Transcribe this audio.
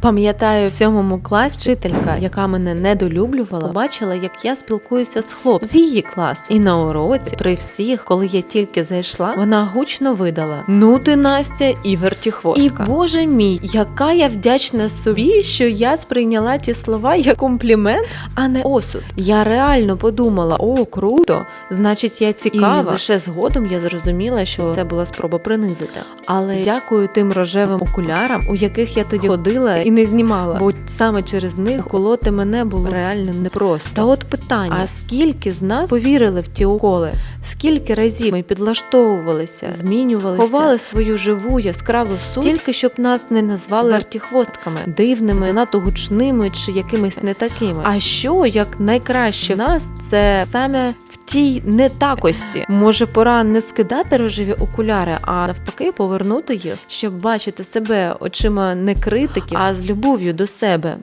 Пам'ятаю, в сьомому класі вчителька, яка мене недолюблювала, бачила, як я спілкуюся з хлопцем з її класу. І на уроці, при всіх, коли я тільки зайшла, вона гучно видала: Ну ти Настя і вертіхвостка. І боже мій, яка я вдячна собі, що я сприйняла ті слова як комплімент, а не осуд. Я реально подумала: о, круто! Значить, я цікава. І лише згодом я зрозуміла, що це була спроба принизити. Але дякую тим рожевим окулярам, у яких я тоді ходила і не знімала, бо саме через них колоти мене було реально непросто. Та от питання: а скільки з нас повірили в ті уколи? Скільки разів ми підлаштовувалися, змінювалися, ховали свою живу яскраву суть, тільки щоб нас не назвали вертіхвостками, дивними, занадто гучними чи якимись не такими. А що як найкраще в нас це саме тій нетакості? Може, пора не скидати рожеві окуляри, а навпаки повернути їх, щоб бачити себе очима не критики, а з любов'ю до себе.